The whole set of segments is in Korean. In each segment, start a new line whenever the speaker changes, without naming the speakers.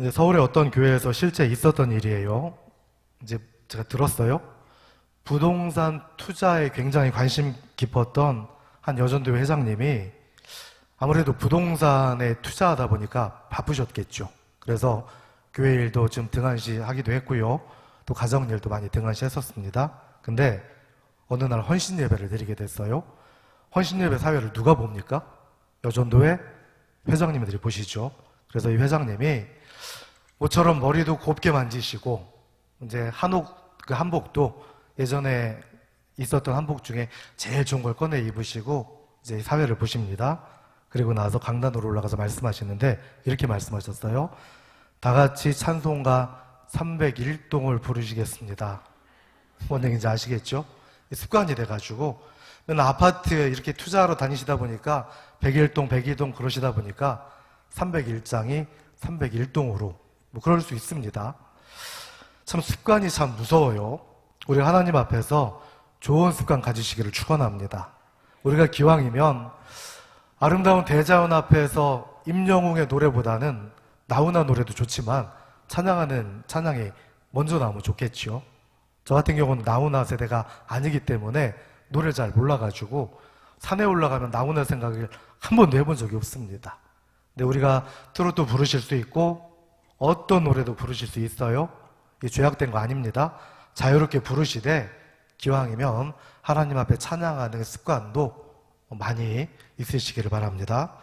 이제 서울의 어떤 교회에서 실제 있었던 일이에요. 이제 제가 들었어요. 부동산 투자에 굉장히 관심 깊었던 한 여전교회 회장님이 아무래도 부동산에 투자하다 보니까 바쁘셨겠죠. 그래서 교회 일도 좀 등한시 하기도 했고요. 또 가정 일도 많이 등한시 했었습니다. 근데 어느 날 헌신 예배를 드리게 됐어요. 헌신 예배 사회를 누가 봅니까? 여전도회 회장님들이 보시죠. 그래서 이 회장님이 모처럼 머리도 곱게 만지시고 이제 한옥 그 한복도 예전에 있었던 한복 중에 제일 좋은 걸 꺼내 입으시고 이제 사회를 보십니다. 그리고 나서 강단으로 올라가서 말씀하시는데 이렇게 말씀하셨어요. 다 같이 찬송가 301동을 부르시겠습니다. 뭔 얘기인지 아시겠죠? 습관이 돼가지고 맨날 아파트에 이렇게 투자하러 다니시다 보니까 101동, 102동 그러시다 보니까 301장이 301동으로 뭐 그럴 수 있습니다. 참 습관이 참 무서워요. 우리 하나님 앞에서 좋은 습관 가지시기를 축원합니다. 우리가 기왕이면 아름다운 대자연 앞에서 임영웅의 노래보다는 나훈아 노래도 좋지만 찬양하는 찬양이 먼저 나오면 좋겠죠. 저 같은 경우는 나훈아 세대가 아니기 때문에 노래를 잘 몰라가지고 산에 올라가면 나훈아 생각을 한 번도 해본 적이 없습니다. 근데 우리가 트로트 부르실 수 있고 어떤 노래도 부르실 수 있어요. 이 죄악된 거 아닙니다. 자유롭게 부르시되 기왕이면 하나님 앞에 찬양하는 습관도 많이 있으시기를 바랍니다.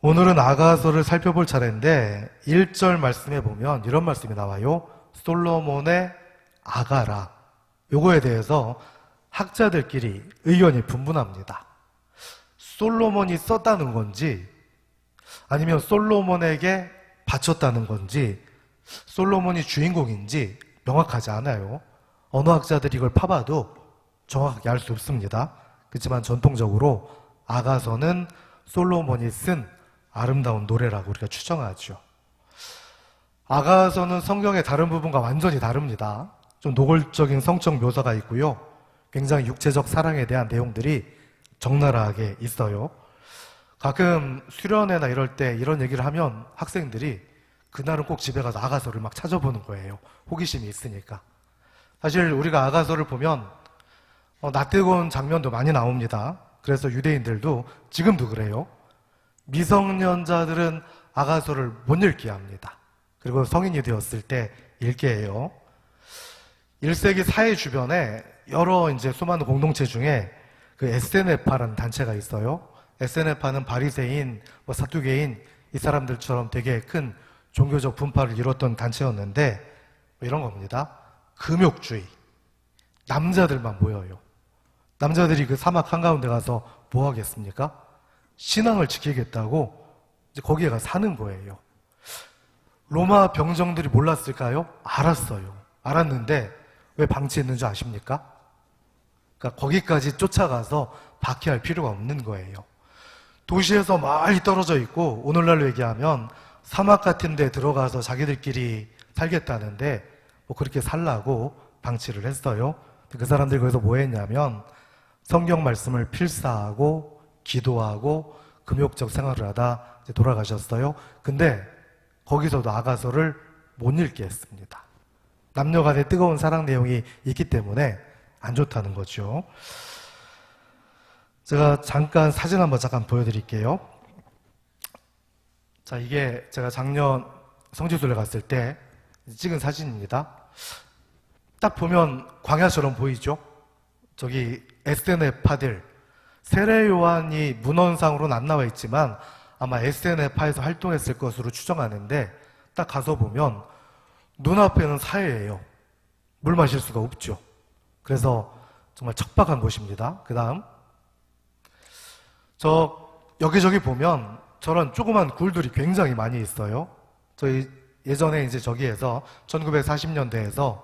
오늘은 아가서를 살펴볼 차례인데 1절 말씀에 보면 이런 말씀이 나와요. 솔로몬의 아가라. 요거에 대해서 학자들끼리 의견이 분분합니다. 솔로몬이 썼다는 건지 아니면 솔로몬에게 바쳤다는 건지 솔로몬이 주인공인지 명확하지 않아요. 언어학자들이 이걸 파봐도 정확하게 알 수 없습니다. 그렇지만 전통적으로 아가서는 솔로몬이 쓴 아름다운 노래라고 우리가 추정하죠. 아가서는 성경의 다른 부분과 완전히 다릅니다. 좀 노골적인 성적 묘사가 있고요. 굉장히 육체적 사랑에 대한 내용들이 적나라하게 있어요. 가끔 수련회나 이럴 때 이런 얘기를 하면 학생들이 그날은 꼭 집에 가서 아가서를 막 찾아보는 거예요. 호기심이 있으니까. 사실 우리가 아가서를 보면 어, 낯뜨거운 장면도 많이 나옵니다. 그래서 유대인들도 지금도 그래요. 미성년자들은 아가서를 못 읽게 합니다. 그리고 성인이 되었을 때 읽게 해요. 1세기 사회 주변에 여러 이제 수많은 공동체 중에 그 SNF파라는 단체가 있어요. SNF파는 바리새인, 뭐 사두개인 이 사람들처럼 되게 큰 종교적 분파를 이뤘던 단체였는데 뭐 이런 겁니다. 금욕주의. 남자들만 모여요. 남자들이 그 사막 한가운데 가서 뭐 하겠습니까? 신앙을 지키겠다고 거기에 가 사는 거예요. 로마 병정들이 몰랐을까요? 알았어요. 알았는데 왜 방치했는 줄 아십니까? 그러니까 거기까지 쫓아가서 박해할 필요가 없는 거예요. 도시에서 멀리 떨어져 있고 오늘날로 얘기하면 사막 같은 데 들어가서 자기들끼리 살겠다는데 뭐 그렇게 살라고 방치를 했어요. 그 사람들이 거기서 뭐 했냐면 성경 말씀을 필사하고 기도하고 금욕적 생활을 하다 돌아가셨어요. 근데 거기서도 아가서를 못 읽게 했습니다. 남녀 간의 뜨거운 사랑 내용이 있기 때문에 안 좋다는 거죠. 제가 잠깐 사진 한번 잠깐 보여드릴게요. 자, 이게 제가 작년 성지순례 갔을 때 찍은 사진입니다. 딱 보면 광야처럼 보이죠? 저기 SNF파들, 세례 요한이 문헌상으로는 안 나와 있지만 아마 SNF파에서 활동했을 것으로 추정하는데 딱 가서 보면 눈앞에는 사회예요. 물 마실 수가 없죠. 그래서 정말 척박한 곳입니다. 그 다음. 저 여기저기 보면 저런 조그만 굴들이 굉장히 많이 있어요. 저희 예전에 이제 저기에서 1940년대에서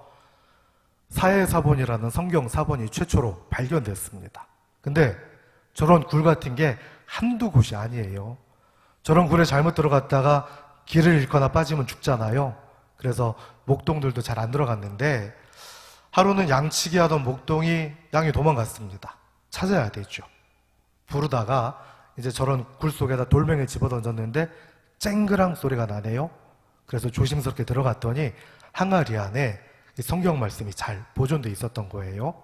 사해사본이라는 성경 사본이 최초로 발견됐습니다. 근데 저런 굴 같은 게 한두 곳이 아니에요. 저런 굴에 잘못 들어갔다가 길을 잃거나 빠지면 죽잖아요. 그래서 목동들도 잘 안 들어갔는데 하루는 양치기 하던 목동이 양이 도망갔습니다. 찾아야 되죠. 부르다가 이제 저런 굴 속에다 돌멩이 집어 던졌는데 쨍그랑 소리가 나네요. 그래서 조심스럽게 들어갔더니 항아리 안에 이 성경 말씀이 잘 보존돼 있었던 거예요.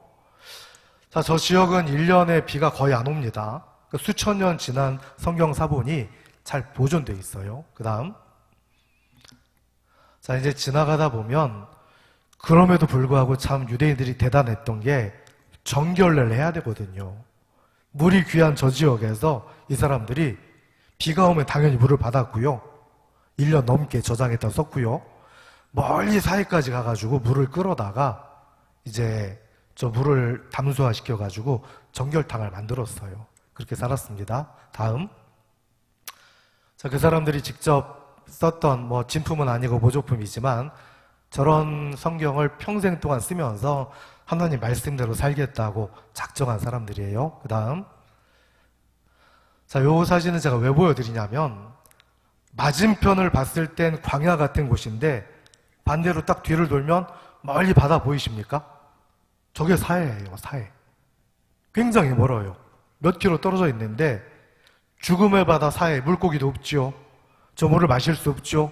자, 저 지역은 1년에 비가 거의 안 옵니다. 그 수천 년 지난 성경 사본이 잘 보존돼 있어요. 그 다음. 자, 이제 지나가다 보면 그럼에도 불구하고 참 유대인들이 대단했던 게 정결례를 해야 되거든요. 물이 귀한 저 지역에서 이 사람들이 비가 오면 당연히 물을 받았고요. 1년 넘게 저장했다 썼고요. 멀리 사이까지 가가지고 물을 끌어다가 이제 저 물을 담수화 시켜가지고 정결탕을 만들었어요. 그렇게 살았습니다. 다음. 자, 그 사람들이 직접 썼던 뭐 진품은 아니고 모조품이지만 저런 성경을 평생 동안 쓰면서 하나님 말씀대로 살겠다고 작정한 사람들이에요. 그 다음. 자, 요 사진은 제가 왜 보여드리냐면, 맞은편을 봤을 땐 광야 같은 곳인데, 반대로 딱 뒤를 돌면 멀리 바다 보이십니까? 저게 사해예요, 사해. 굉장히 멀어요. 몇 킬로 떨어져 있는데, 죽음의 바다 사해, 물고기도 없지요. 저 물을 마실 수 없죠.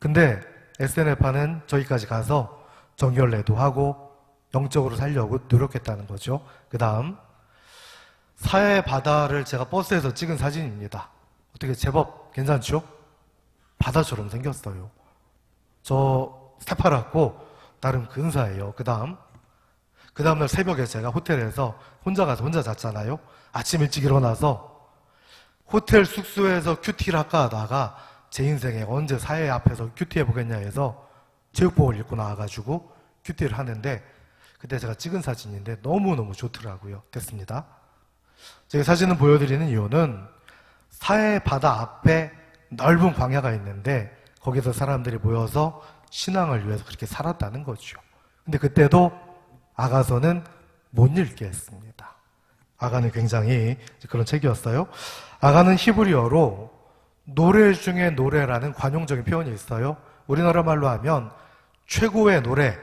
근데 SNF파는 저기까지 가서 정결례도 하고 영적으로 살려고 노력했다는 거죠. 그 다음 사해 바다를 제가 버스에서 찍은 사진입니다. 어떻게 제법 괜찮죠? 바다처럼 생겼어요. 저 새파랗고 나름 근사해요. 그 다음 그 다음날 새벽에 제가 호텔에서 혼자 가서 혼자 잤잖아요. 아침 일찍 일어나서 호텔 숙소에서 큐티를 할까 하다가 제 인생에 언제 사회 앞에서 큐티 해 보겠냐 해서 체육복을 입고 나와가지고 큐티를 하는데 그때 제가 찍은 사진인데 너무너무 좋더라고요. 됐습니다. 제가 사진을 보여드리는 이유는 사해 바다 앞에 넓은 광야가 있는데 거기서 사람들이 모여서 신앙을 위해서 그렇게 살았다는 거죠. 근데 그때도 아가서는 못 읽게 했습니다. 아가는 굉장히 그런 책이었어요. 아가는 히브리어로 노래 중에 노래라는 관용적인 표현이 있어요. 우리나라 말로 하면 최고의 노래,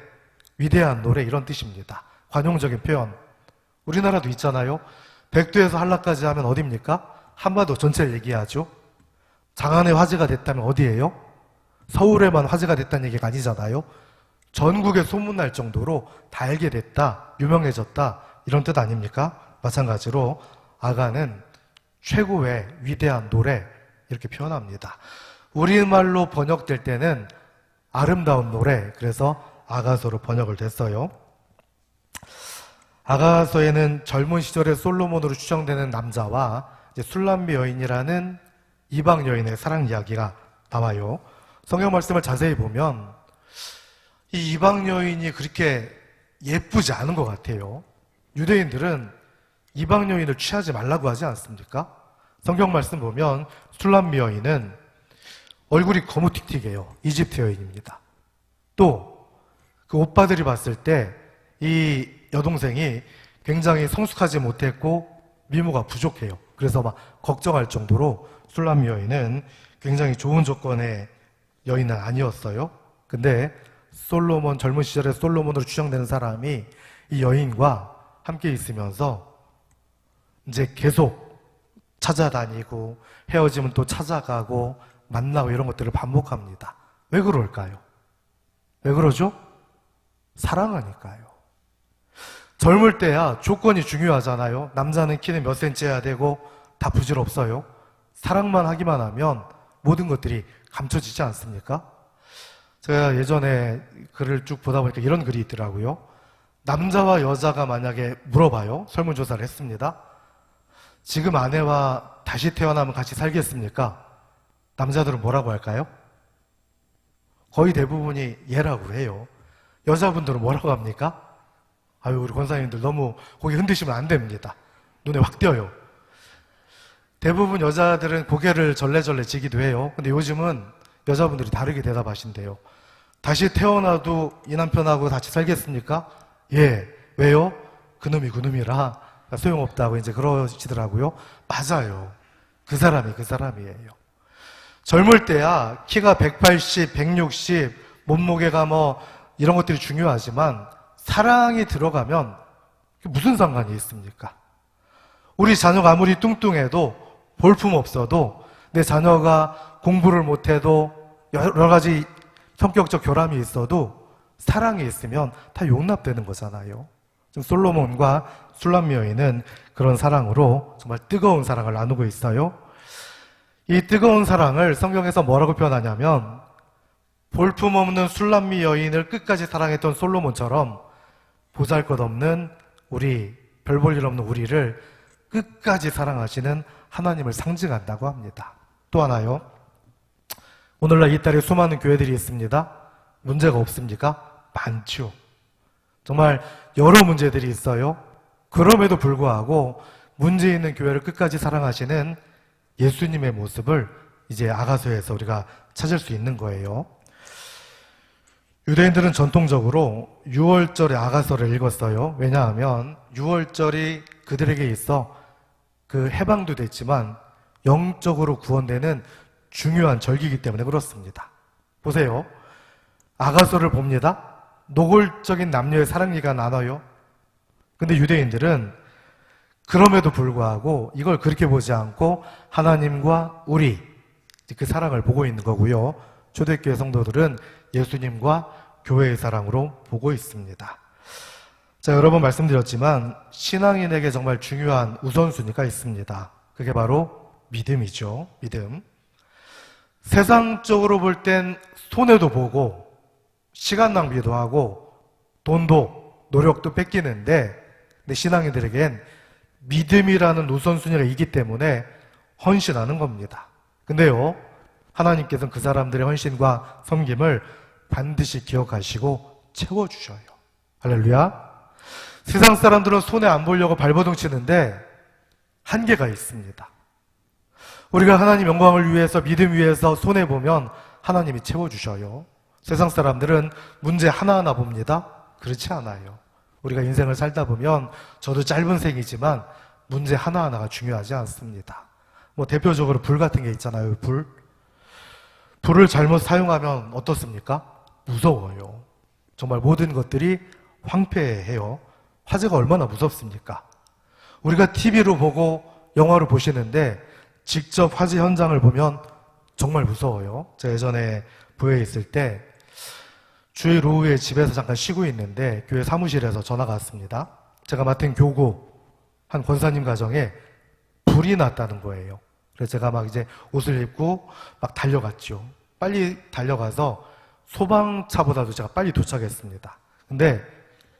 위대한 노래 이런 뜻입니다. 관용적인 표현. 우리나라도 있잖아요. 백두에서 한라까지 하면 어디입니까? 한반도 전체를 얘기하죠. 장안의 화제가 됐다면 어디예요? 서울에만 화제가 됐다는 얘기가 아니잖아요. 전국에 소문날 정도로 다 알게 됐다, 유명해졌다 이런 뜻 아닙니까? 마찬가지로 아가는 최고의 위대한 노래 이렇게 표현합니다. 우리말로 번역될 때는 아름다운 노래, 그래서 아가서로 번역을 됐어요. 아가서에는 젊은 시절의 솔로몬으로 추정되는 남자와 술람비 여인이라는 이방 여인의 사랑 이야기가 나와요. 성경 말씀을 자세히 보면 이 이방 여인이 그렇게 예쁘지 않은 것 같아요. 유대인들은 이방 여인을 취하지 말라고 하지 않습니까? 성경 말씀 보면 술람미 여인은 얼굴이 거무틱틱해요. 이집트 여인입니다. 또 그 오빠들이 봤을 때 이 여동생이 굉장히 성숙하지 못했고 미모가 부족해요. 그래서 막 걱정할 정도로 술람미 여인은 굉장히 좋은 조건의 여인은 아니었어요. 근데 솔로몬 젊은 시절에 솔로몬으로 추정되는 사람이 이 여인과 함께 있으면서 이제 계속 찾아다니고 헤어지면 또 찾아가고 만나고 이런 것들을 반복합니다. 왜 그럴까요? 왜 그러죠? 사랑하니까요. 젊을 때야 조건이 중요하잖아요. 남자는 키는 몇 센치 해야 되고 다 부질없어요. 사랑만 하기만 하면 모든 것들이 감춰지지 않습니까? 제가 예전에 글을 쭉 보다 보니까 이런 글이 있더라고요. 남자와 여자가 만약에 물어봐요. 설문조사를 했습니다. 지금 아내와 다시 태어나면 같이 살겠습니까? 남자들은 뭐라고 할까요? 거의 대부분이 예라고 해요. 여자분들은 뭐라고 합니까? 아유, 우리 권사님들 너무 고개 흔드시면 안 됩니다. 눈에 확 띄어요. 대부분 여자들은 고개를 절레절레 지기도 해요. 근데 요즘은 여자분들이 다르게 대답하신대요. 다시 태어나도 이 남편하고 같이 살겠습니까? 예. 왜요? 그놈이 그놈이라 소용없다고 이제 그러시더라고요. 맞아요. 그 사람이 그 사람이에요. 젊을 때야 키가 180, 160, 몸무게가 뭐 이런 것들이 중요하지만 사랑이 들어가면 무슨 상관이 있습니까? 우리 자녀가 아무리 뚱뚱해도 볼품 없어도 내 자녀가 공부를 못해도 여러 가지 성격적 결함이 있어도 사랑이 있으면 다 용납되는 거잖아요. 지금 솔로몬과 술람미 여인은 그런 사랑으로 정말 뜨거운 사랑을 나누고 있어요. 이 뜨거운 사랑을 성경에서 뭐라고 표현하냐면 볼품없는 술람미 여인을 끝까지 사랑했던 솔로몬처럼 보잘것없는 우리 별 볼 일 없는 우리를 끝까지 사랑하시는 하나님을 상징한다고 합니다. 또 하나요. 오늘날 이 딸에 수많은 교회들이 있습니다. 문제가 없습니까? 많죠. 정말 여러 문제들이 있어요. 그럼에도 불구하고 문제 있는 교회를 끝까지 사랑하시는 예수님의 모습을 이제 아가서에서 우리가 찾을 수 있는 거예요. 유대인들은 전통적으로 6월절에 아가서를 읽었어요. 왜냐하면 6월절이 그들에게 있어 그 해방도 됐지만 영적으로 구원되는 중요한 절기이기 때문에 그렇습니다. 보세요. 아가서를 봅니다. 노골적인 남녀의 사랑리가 나눠요. 근데 유대인들은 그럼에도 불구하고 이걸 그렇게 보지 않고 하나님과 우리 그 사랑을 보고 있는 거고요. 초대교회 성도들은 예수님과 교회의 사랑으로 보고 있습니다. 자, 여러 번 말씀드렸지만 신앙인에게 정말 중요한 우선순위가 있습니다. 그게 바로 믿음이죠. 믿음. 세상적으로 볼 땐 손해도 보고 시간 낭비도 하고 돈도 노력도 뺏기는데 근데 신앙인들에겐 믿음이라는 우선순위가 있기 때문에 헌신하는 겁니다. 근데요, 하나님께서는 그 사람들의 헌신과 섬김을 반드시 기억하시고 채워주셔요. 할렐루야. 세상 사람들은 손해 안 보려고 발버둥 치는데 한계가 있습니다. 우리가 하나님 영광을 위해서 믿음 위해서 손해 보면 하나님이 채워주셔요. 세상 사람들은 문제 하나하나 봅니다. 그렇지 않아요. 우리가 인생을 살다 보면 저도 짧은 생이지만 문제 하나하나가 중요하지 않습니다. 뭐 대표적으로 불 같은 게 있잖아요. 불. 불을 잘못 사용하면 어떻습니까? 무서워요. 정말 모든 것들이 황폐해요. 화재가 얼마나 무섭습니까? 우리가 TV로 보고 영화로 보시는데 직접 화재 현장을 보면 정말 무서워요. 제가 예전에 부에 있을 때 주일 오후에 집에서 잠깐 쉬고 있는데 교회 사무실에서 전화가 왔습니다. 제가 맡은 교구 한 권사님 가정에 불이 났다는 거예요. 그래서 제가 막 이제 옷을 입고 막 달려갔죠. 빨리 달려가서 소방차보다도 제가 빨리 도착했습니다. 근데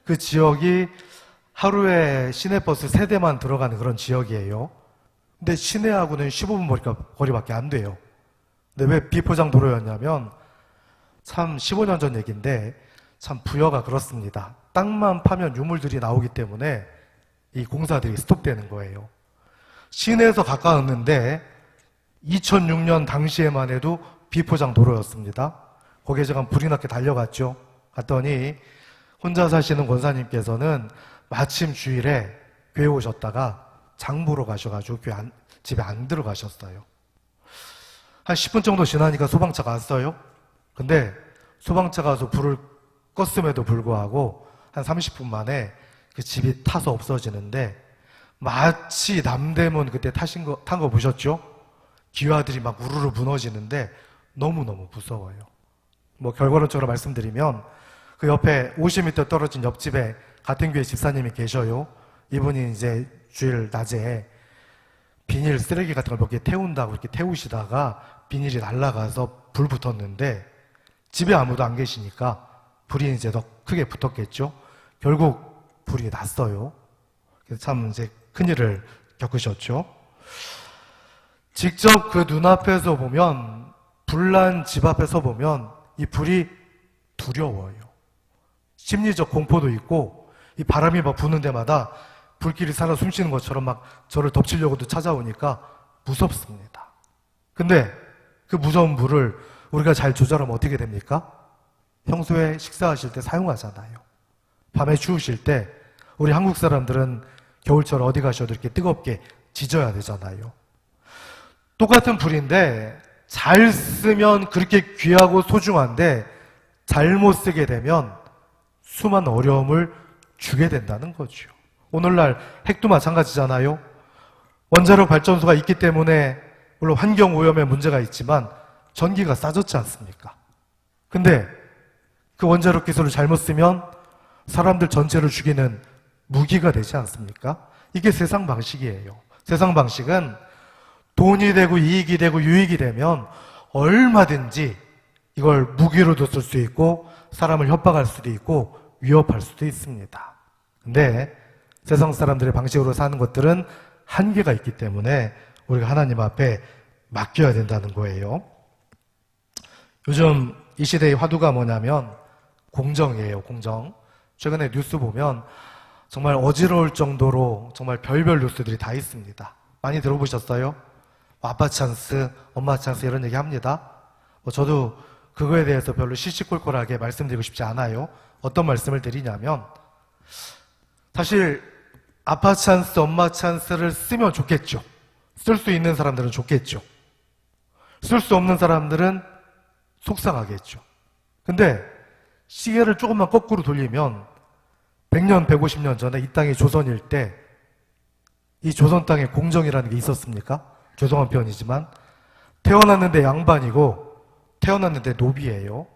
그 지역이 하루에 시내버스 세대만 들어가는 그런 지역이에요. 근데 시내하고는 15분 거리가- 거리밖에 안 돼요. 근데 왜 비포장 도로였냐면 참 15년 전 얘기인데 참 부여가 그렇습니다. 땅만 파면 유물들이 나오기 때문에 이 공사들이 스톱되는 거예요. 시내에서 가까웠는데 2006년 당시에만 해도 비포장 도로였습니다. 거기에 제가 불이 났게 달려갔죠. 갔더니 혼자 사시는 권사님께서는 마침 주일에 교회 오셨다가 장 보러 가셔가지고 교회 안- 집에 안 들어가셨어요. 한 10분 정도 지나니까 소방차가 왔어요. 근데 소방차가 와서 불을 껐음에도 불구하고 한 30분 만에 그 집이 타서 없어지는데 마치 남대문 그때 타신 거, 탄 거 보셨죠? 기와들이 막 우르르 무너지는데 너무너무 무서워요. 뭐 결과론적으로 말씀드리면 그 옆에 50m 떨어진 옆집에 같은 교회 집사님이 계셔요. 이분이 이제 주일 낮에 비닐 쓰레기 같은 걸 몇 개 태운다고 이렇게 태우시다가 비닐이 날아가서 불 붙었는데 집에 아무도 안 계시니까 불이 이제 더 크게 붙었겠죠. 결국 불이 났어요. 참 이제 큰일을 겪으셨죠. 직접 그 눈앞에서 보면 불난 집 앞에서 보면 이 불이 두려워요. 심리적 공포도 있고 이 바람이 막 부는 데마다 불길이 살아 숨쉬는 것처럼 막 저를 덮치려고도 찾아오니까 무섭습니다. 근데 그 무서운 불을 우리가 잘 조절하면 어떻게 됩니까? 평소에 식사하실 때 사용하잖아요. 밤에 추우실 때 우리 한국 사람들은 겨울철 어디 가셔도 이렇게 뜨겁게 지져야 되잖아요. 똑같은 불인데 잘 쓰면 그렇게 귀하고 소중한데 잘못 쓰게 되면 수많은 어려움을 주게 된다는 거죠. 오늘날 핵도 마찬가지잖아요. 원자력 발전소가 있기 때문에 물론 환경 오염에 문제가 있지만 전기가 싸졌지 않습니까? 근데 그 원자력 기술을 잘못 쓰면 사람들 전체를 죽이는 무기가 되지 않습니까? 이게 세상 방식이에요. 세상 방식은 돈이 되고 이익이 되고 유익이 되면 얼마든지 이걸 무기로도 쓸 수 있고 사람을 협박할 수도 있고 위협할 수도 있습니다. 근데 세상 사람들의 방식으로 사는 것들은 한계가 있기 때문에 우리가 하나님 앞에 맡겨야 된다는 거예요. 요즘 이 시대의 화두가 뭐냐면 공정이에요, 공정. 최근에 뉴스 보면 정말 어지러울 정도로 정말 별별 뉴스들이 다 있습니다. 많이 들어보셨어요? 아빠 찬스, 엄마 찬스 이런 얘기 합니다. 뭐 저도 그거에 대해서 별로 시시콜콜하게 말씀드리고 싶지 않아요. 어떤 말씀을 드리냐면 사실 아빠 찬스, 엄마 찬스를 쓰면 좋겠죠. 쓸 수 있는 사람들은 좋겠죠. 쓸 수 없는 사람들은 속상하겠죠. 근데 시계를 조금만 거꾸로 돌리면 100년, 150년 전에 이 땅이 조선일 때 이 조선 땅에 공정이라는 게 있었습니까? 죄송한 표현이지만 태어났는데 양반이고 태어났는데 노비예요.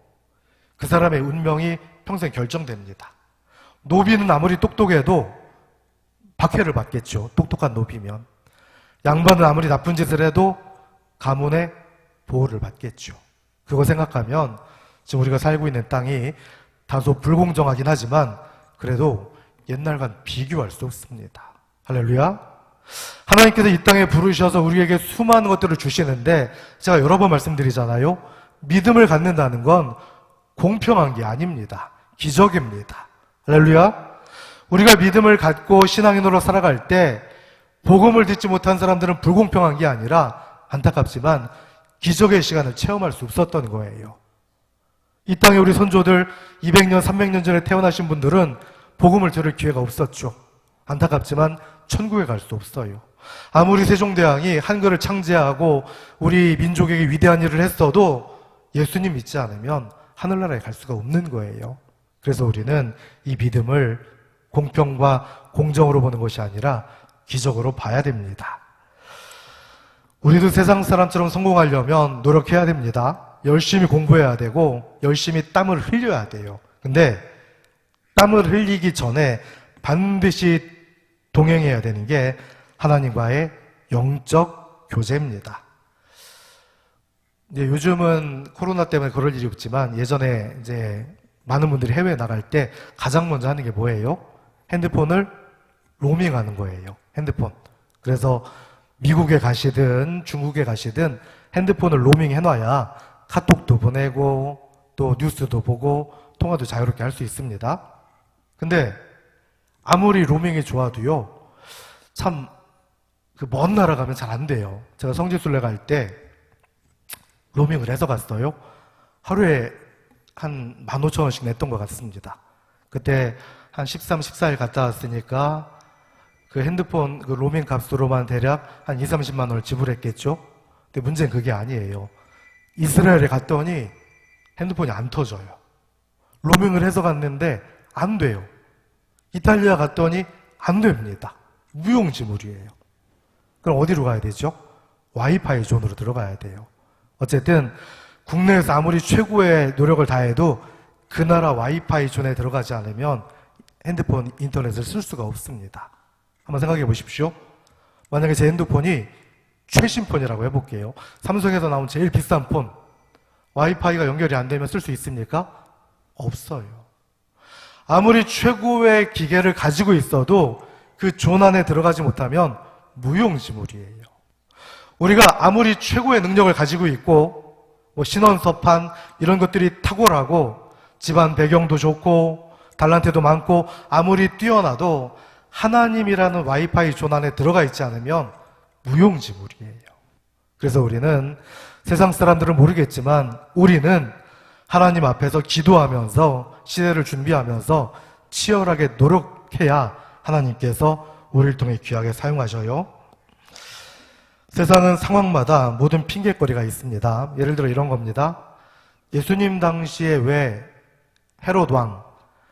그 사람의 운명이 평생 결정됩니다. 노비는 아무리 똑똑해도 박해를 받겠죠. 똑똑한 노비면. 양반은 아무리 나쁜 짓을 해도 가문의 보호를 받겠죠. 그거 생각하면 지금 우리가 살고 있는 땅이 다소 불공정하긴 하지만 그래도 옛날과 비교할 수 없습니다. 할렐루야. 하나님께서 이 땅에 부르셔서 우리에게 수많은 것들을 주시는데 제가 여러 번 말씀드리잖아요. 믿음을 갖는다는 건 공평한 게 아닙니다. 기적입니다. 할렐루야. 우리가 믿음을 갖고 신앙인으로 살아갈 때 복음을 듣지 못한 사람들은 불공평한 게 아니라 안타깝지만 기적의 시간을 체험할 수 없었던 거예요. 이 땅에 우리 선조들 200년, 300년 전에 태어나신 분들은 복음을 들을 기회가 없었죠. 안타깝지만 천국에 갈 수 없어요. 아무리 세종대왕이 한글을 창제하고 우리 민족에게 위대한 일을 했어도 예수님 믿지 않으면 하늘나라에 갈 수가 없는 거예요. 그래서 우리는 이 믿음을 공평과 공정으로 보는 것이 아니라 기적으로 봐야 됩니다. 우리도 세상 사람처럼 성공하려면 노력해야 됩니다. 열심히 공부해야 되고 열심히 땀을 흘려야 돼요. 근데 땀을 흘리기 전에 반드시 동행해야 되는 게 하나님과의 영적 교제입니다. 이제 요즘은 코로나 때문에 그럴 일이 없지만 예전에 이제 많은 분들이 해외에 나갈 때 가장 먼저 하는 게 뭐예요? 핸드폰을 로밍하는 거예요. 핸드폰. 그래서 미국에 가시든 중국에 가시든 핸드폰을 로밍 해놔야 카톡도 보내고 또 뉴스도 보고 통화도 자유롭게 할 수 있습니다. 근데 아무리 로밍이 좋아도요, 참, 그 먼 나라 가면 잘 안 돼요. 제가 성지순례 갈 때 로밍을 해서 갔어요. 하루에 한 15,000원씩 냈던 것 같습니다. 그때 한 13, 14일 갔다 왔으니까 그 핸드폰 그 로밍 값으로만 대략 한 2, 30만 원을 지불했겠죠? 근데 문제는 그게 아니에요. 이스라엘에 갔더니 핸드폰이 안 터져요. 로밍을 해서 갔는데 안 돼요. 이탈리아 갔더니 안 됩니다. 무용지물이에요. 그럼 어디로 가야 되죠? 와이파이 존으로 들어가야 돼요. 어쨌든 국내에서 아무리 최고의 노력을 다해도 그 나라 와이파이 존에 들어가지 않으면 핸드폰 인터넷을 쓸 수가 없습니다. 한번 생각해 보십시오. 만약에 제 핸드폰이 최신 폰이라고 해볼게요. 삼성에서 나온 제일 비싼 폰. 와이파이가 연결이 안 되면 쓸 수 있습니까? 없어요. 아무리 최고의 기계를 가지고 있어도 그 존 안에 들어가지 못하면 무용지물이에요. 우리가 아무리 최고의 능력을 가지고 있고 뭐 신원서판 이런 것들이 탁월하고 집안 배경도 좋고 달란트도 많고 아무리 뛰어나도 하나님이라는 와이파이 존 안에 들어가 있지 않으면 무용지물이에요. 그래서 우리는 세상 사람들은 모르겠지만 우리는 하나님 앞에서 기도하면서 시대를 준비하면서 치열하게 노력해야 하나님께서 우리를 통해 귀하게 사용하셔요. 세상은 상황마다 모든 핑계거리가 있습니다. 예를 들어 이런 겁니다. 예수님 당시에 왜 헤롯 왕,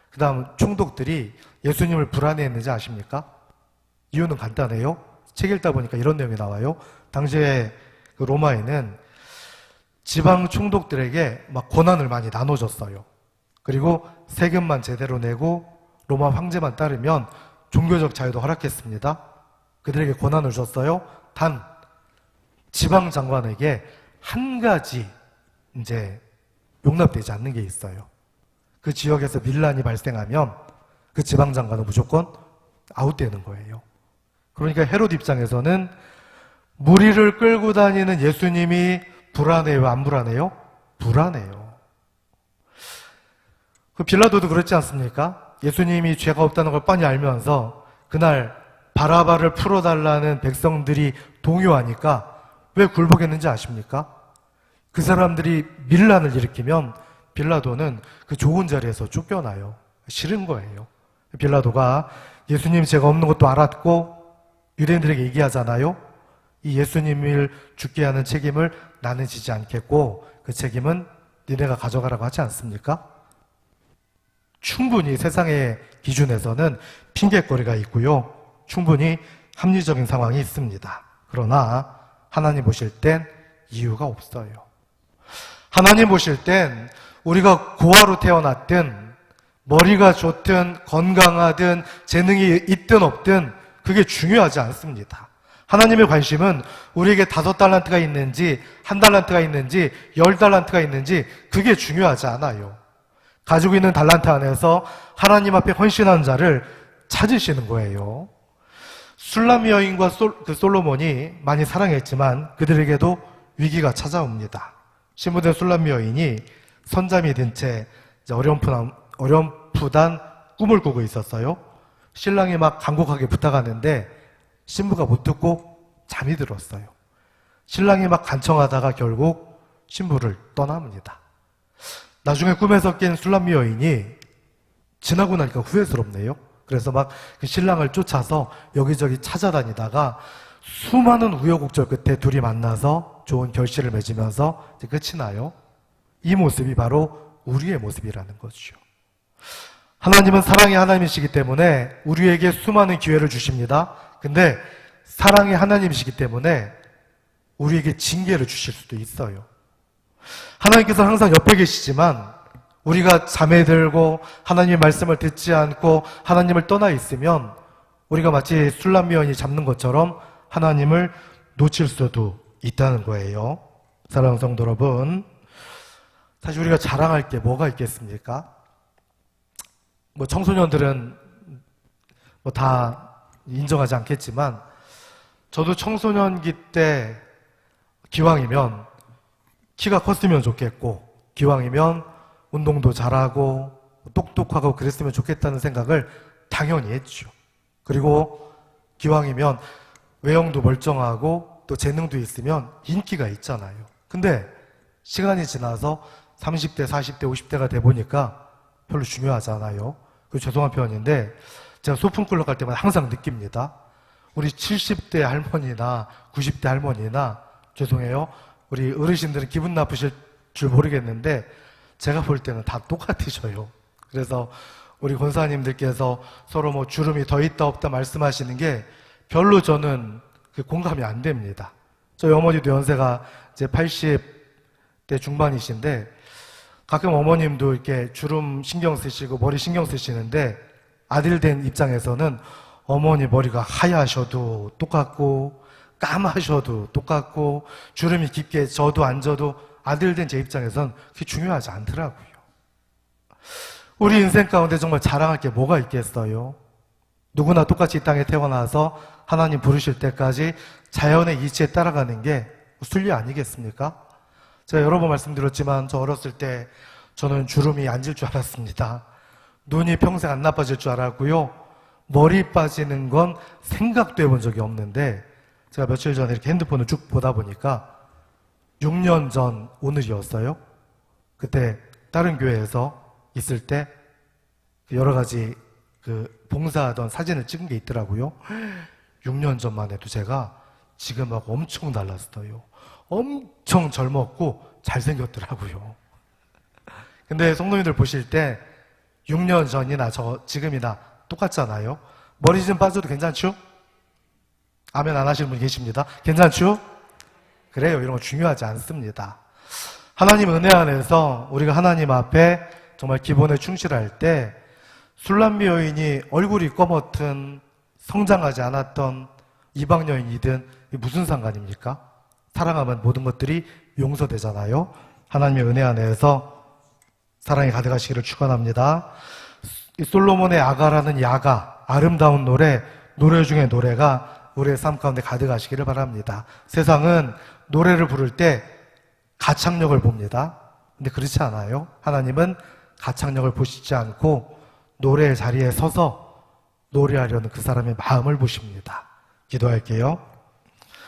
그 다음 총독들이 예수님을 불안해했는지 아십니까? 이유는 간단해요. 책 읽다 보니까 이런 내용이 나와요. 당시에 그 로마에는 지방 총독들에게 막 권한을 많이 나눠줬어요. 그리고 세금만 제대로 내고 로마 황제만 따르면 종교적 자유도 허락했습니다. 그들에게 권한을 줬어요. 단 지방 장관에게 한 가지 이제 용납되지 않는 게 있어요. 그 지역에서 밀란이 발생하면 그 지방 장관은 무조건 아웃되는 거예요. 그러니까 헤롯 입장에서는 무리를 끌고 다니는 예수님이 불안해요, 안 불안해요? 불안해요. 그 빌라도도 그렇지 않습니까? 예수님이 죄가 없다는 걸 뻔히 알면서 그날 바라바를 풀어달라는 백성들이 동요하니까 왜 굴복했는지 아십니까? 그 사람들이 밀란을 일으키면 빌라도는 그 좋은 자리에서 쫓겨나요. 싫은 거예요. 빌라도가 예수님 죄가 없는 것도 알았고 유대인들에게 얘기하잖아요. 이 예수님을 죽게 하는 책임을 나는 지지 않겠고 그 책임은 니네가 가져가라고 하지 않습니까? 충분히 세상의 기준에서는 핑계거리가 있고요. 충분히 합리적인 상황이 있습니다. 그러나 하나님 보실 땐 이유가 없어요. 하나님 보실 땐 우리가 고아로 태어났든 머리가 좋든 건강하든 재능이 있든 없든 그게 중요하지 않습니다. 하나님의 관심은 우리에게 다섯 달란트가 있는지 한 달란트가 있는지 열 달란트가 있는지 그게 중요하지 않아요. 가지고 있는 달란트 안에서 하나님 앞에 헌신한 자를 찾으시는 거예요. 술람 여인과 솔, 그 솔로몬이 많이 사랑했지만 그들에게도 위기가 찾아옵니다. 신부된 술람 여인이 선잠이 든채 어렴풋한, 어렴풋한 꿈을 꾸고 있었어요. 신랑이 막 간곡하게 부탁하는데 신부가 못 듣고 잠이 들었어요. 신랑이 막 간청하다가 결국 신부를 떠납니다. 나중에 꿈에서 깬 술람미 여인이 지나고 나니까 후회스럽네요. 그래서 막 그 신랑을 쫓아서 여기저기 찾아다니다가 수많은 우여곡절 끝에 둘이 만나서 좋은 결실을 맺으면서 이제 끝이 나요. 이 모습이 바로 우리의 모습이라는 거죠. 하나님은 사랑의 하나님이시기 때문에 우리에게 수많은 기회를 주십니다. 근데 사랑의 하나님이시기 때문에 우리에게 징계를 주실 수도 있어요. 하나님께서 항상 옆에 계시지만 우리가 잠에 들고 하나님의 말씀을 듣지 않고 하나님을 떠나 있으면 우리가 마치 술람미원이 잡는 것처럼 하나님을 놓칠 수도 있다는 거예요. 사랑하는 성도 여러분, 사실 우리가 자랑할 게 뭐가 있겠습니까? 뭐 청소년들은 뭐 다 인정하지 않겠지만 저도 청소년기 때 기왕이면 키가 컸으면 좋겠고 기왕이면 운동도 잘하고 똑똑하고 그랬으면 좋겠다는 생각을 당연히 했죠. 그리고 기왕이면 외형도 멀쩡하고 또 재능도 있으면 인기가 있잖아요. 근데 시간이 지나서 30대, 40대, 50대가 돼 보니까 별로 중요하잖아요. 그 죄송한 표현인데 제가 소풍클럽 갈 때마다 항상 느낍니다. 우리 70대 할머니나 90대 할머니나 죄송해요. 우리 어르신들은 기분 나쁘실 줄 모르겠는데 제가 볼 때는 다 똑같으셔요. 그래서 우리 권사님들께서 서로 뭐 주름이 더 있다 없다 말씀하시는 게 별로 저는 그 공감이 안 됩니다. 저희 어머니도 연세가 이제 80대 중반이신데 가끔 어머님도 이렇게 주름 신경 쓰시고 머리 신경 쓰시는데 아들 된 입장에서는 어머니 머리가 하얘셔도 똑같고 까마셔도 똑같고 주름이 깊게 져도 안 져도 아들 된 제 입장에선 그게 중요하지 않더라고요. 우리 인생 가운데 정말 자랑할 게 뭐가 있겠어요? 누구나 똑같이 이 땅에 태어나서 하나님 부르실 때까지 자연의 이치에 따라가는 게 순리 아니겠습니까? 제가 여러 번 말씀드렸지만 저 어렸을 때 저는 주름이 안질줄 알았습니다. 눈이 평생 안 나빠질 줄 알았고요. 머리 빠지는 건 생각도 해본 적이 없는데 제가 며칠 전에 이렇게 핸드폰을 쭉 보다 보니까 6년 전 오늘이었어요. 그때 다른 교회에서 있을 때 여러 가지 그 봉사하던 사진을 찍은 게 있더라고요. 6년 전만 해도 제가 지금하고 엄청 달랐어요. 엄청 젊었고 잘생겼더라고요. 근데 성도님들 보실 때 6년 전이나 저 지금이나 똑같잖아요. 머리 좀 빠져도 괜찮죠? 아멘 안 하시는 분 계십니다. 괜찮죠? 그래요. 이런 거 중요하지 않습니다. 하나님 은혜 안에서 우리가 하나님 앞에 정말 기본에 충실할 때 술람미 여인이 얼굴이 꺼벗은 성장하지 않았던 이방 여인이든 무슨 상관입니까? 사랑하면 모든 것들이 용서되잖아요. 하나님의 은혜 안에서 사랑이 가득하시기를 축원합니다. 이 솔로몬의 아가라는 야가 아름다운 노래 노래 중에 노래가 우리의 삶 가운데 가득하시기를 바랍니다. 세상은 노래를 부를 때 가창력을 봅니다. 근데 그렇지 않아요. 하나님은 가창력을 보시지 않고 노래의 자리에 서서 노래하려는 그 사람의 마음을 보십니다. 기도할게요.